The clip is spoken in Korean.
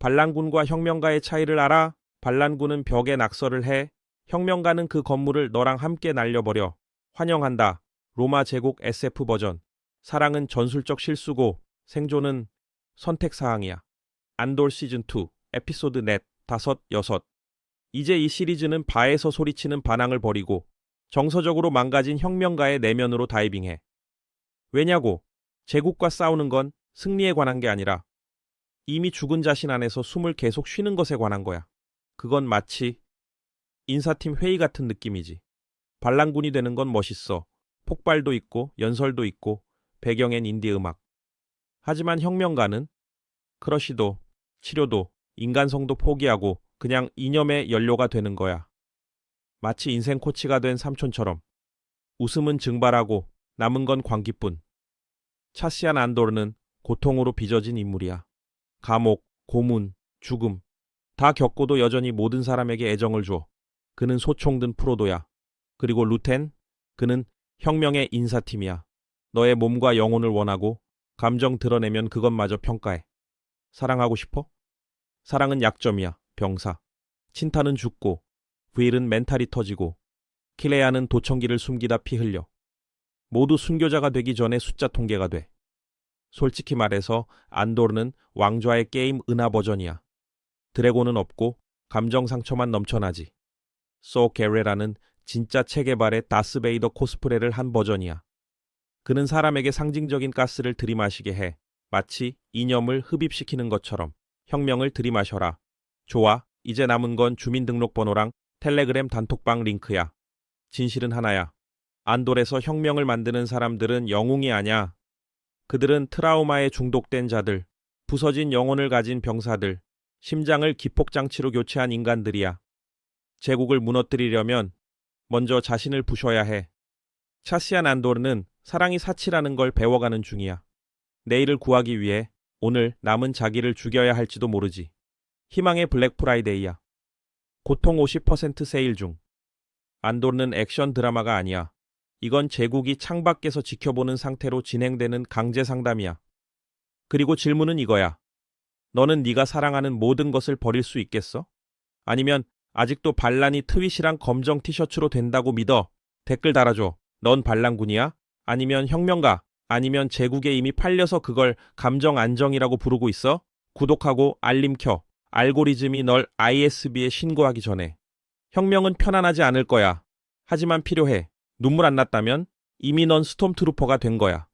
반란군과 혁명가의 차이를 알아? 반란군은 벽에 낙서를 해. 혁명가는 그 건물을 너랑 함께 날려버려. 환영한다. 로마 제국 SF 버전. 사랑은 전술적 실수고 생존은 선택 사항이야. 안돌 시즌 2 에피소드 넷 다섯 여섯. 이제 이 시리즈는 바에서 소리치는 반항을 버리고 정서적으로 망가진 혁명가의 내면으로 다이빙해. 왜냐고? 제국과 싸우는 건 승리에 관한 게 아니라 이미 죽은 자신 안에서 숨을 계속 쉬는 것에 관한 거야. 그건 마치 인사팀 회의 같은 느낌이지. 반란군이 되는 건 멋있어. 폭발도 있고 연설도 있고 배경엔 인디 음악. 하지만 혁명가는 크러쉬도 치료도 인간성도 포기하고 그냥 이념의 연료가 되는 거야. 마치 인생 코치가 된 삼촌처럼 웃음은 증발하고 남은 건 광기뿐. 차시안 안도르는 고통으로 빚어진 인물이야. 감옥, 고문, 죽음 다 겪고도 여전히 모든 사람에게 애정을 줘. 그는 소총든 프로도야. 그리고 루텐, 그는 혁명의 인사팀이야. 너의 몸과 영혼을 원하고 감정 드러내면 그것마저 평가해. 사랑하고 싶어? 사랑은 약점이야. 병사. 친타는 죽고 브일은 멘탈이 터지고 키레아는 도청기를 숨기다 피 흘려. 모두 순교자가 되기 전에 숫자 통계가 돼. 솔직히 말해서 안도르는 왕좌의 게임 은하 버전이야. 드래곤은 없고 감정 상처만 넘쳐나지. 소 게레라는 진짜 체계발의 다스베이더 코스프레를 한 버전이야. 그는 사람에게 상징적인 가스를 들이마시게 해. 마치 이념을 흡입시키는 것처럼 혁명을 들이마셔라. 좋아, 이제 남은 건 주민등록번호랑 텔레그램 단톡방 링크야. 진실은 하나야. 안돌에서 혁명을 만드는 사람들은 영웅이 아냐. 그들은 트라우마에 중독된 자들, 부서진 영혼을 가진 병사들, 심장을 기폭장치로 교체한 인간들이야. 제국을 무너뜨리려면 먼저 자신을 부셔야 해. 차시안 안도르는 사랑이 사치라는 걸 배워가는 중이야. 내일을 구하기 위해 오늘 남은 자기를 죽여야 할지도 모르지. 희망의 블랙 프라이데이야. 고통 50% 세일 중. 안도르는 액션 드라마가 아니야. 이건 제국이 창밖에서 지켜보는 상태로 진행되는 강제 상담이야. 그리고 질문은 이거야. 너는 네가 사랑하는 모든 것을 버릴 수 있겠어? 아니면 아직도 반란이 트윗이랑 검정 티셔츠로 된다고 믿어? 댓글 달아줘. 넌 반란군이야? 아니면 혁명가? 아니면 제국에 이미 팔려서 그걸 감정 안정이라고 부르고 있어? 구독하고 알림 켜. 알고리즘이 널 ISB에 신고하기 전에. 혁명은 편안하지 않을 거야. 하지만 필요해. 눈물 안 났다면 이미 넌 스톰트루퍼가 된 거야.